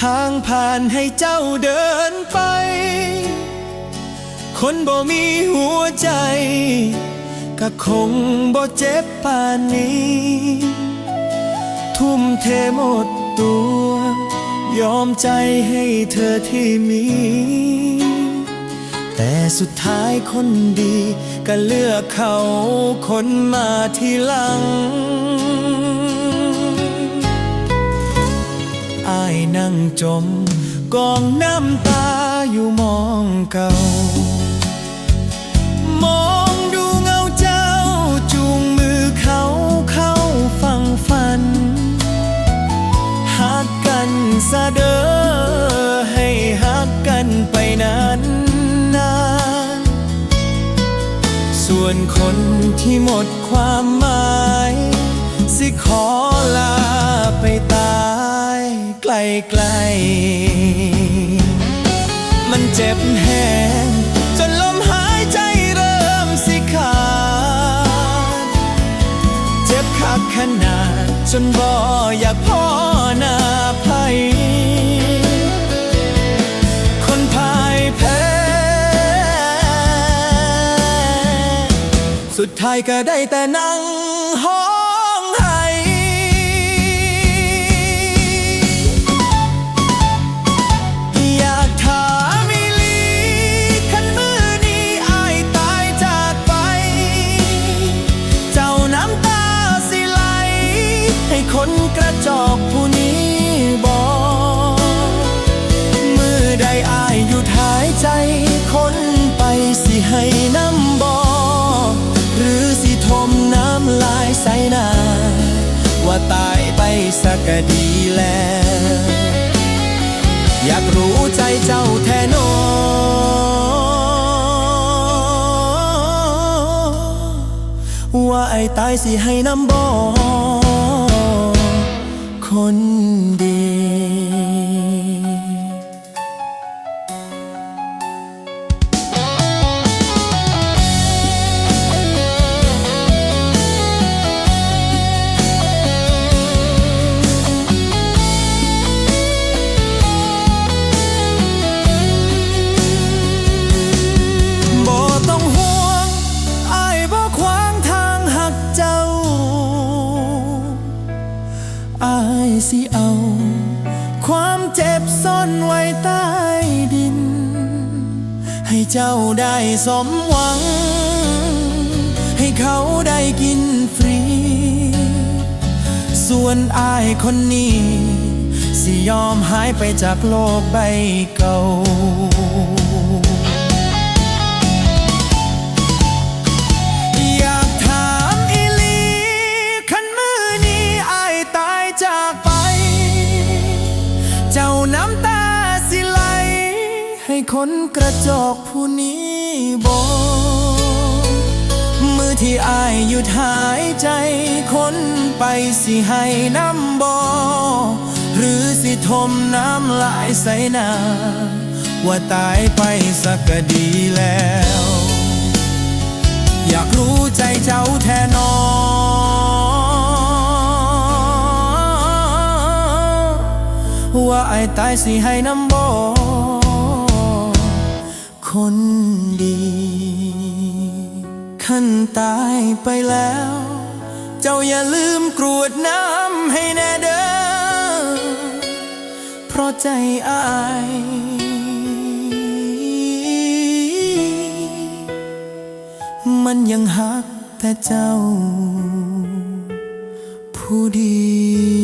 ทางผ่านให้เจ้าเดินไป คนบ่มีหัวใจ ก็คงบ่เจ็บป่านนี้ ทุ่มเทหมดตัว ยอมใจให้เธอที่มี แต่สุดท้ายคนดี ก็เลือกเขาคนมาที่หลัง อายนั่งจม กองน้ำตาอยู่มองเก่า มองดูเงาเจ้าจูงมือเขาเข้าฟังฝันหักกันซะเด้อให้หักกันไปนานนานส่วนคนที่หมดความหมาย สิขอลา ไกลๆมันเจ็บแห้งจนลมหายใจเริ่มสิขาด เจ็บคักขนาดจนบ่อยากพ่อหน้าภัยคนพ่ายแพ้ สุดท้ายก็ได้แต่นั่ง ตายไปสักดีแล้ว อยากรู้ใจเจ้าแท้นอว่าไอ้ตายสิให้น้ำบอคนดี ไว้ใต้ดิน ให้เจ้าได้สมหวัง ให้เขาได้กินฟรี ส่วนอายคนนี้ สิยอมหายไปจากโลกใบเก่า คนกระจอกผู้นี้บอกมือที่อายหยุดหายใจ คนไปสิให้น้ำบอหรือสิทมน้ำลายใส่หน้าว่าตายไปสักก็ดีแล้ว อยากรู้ใจเจ้าแทนอว่าไอ้ตายสิให้น้ำบอ คนดี ขันตายไปแล้ว เจ้าอย่าลืมกรวดน้ำให้แน่เด้อ เพราะใจอายมันยังหักแต่เจ้า ผู้เดียว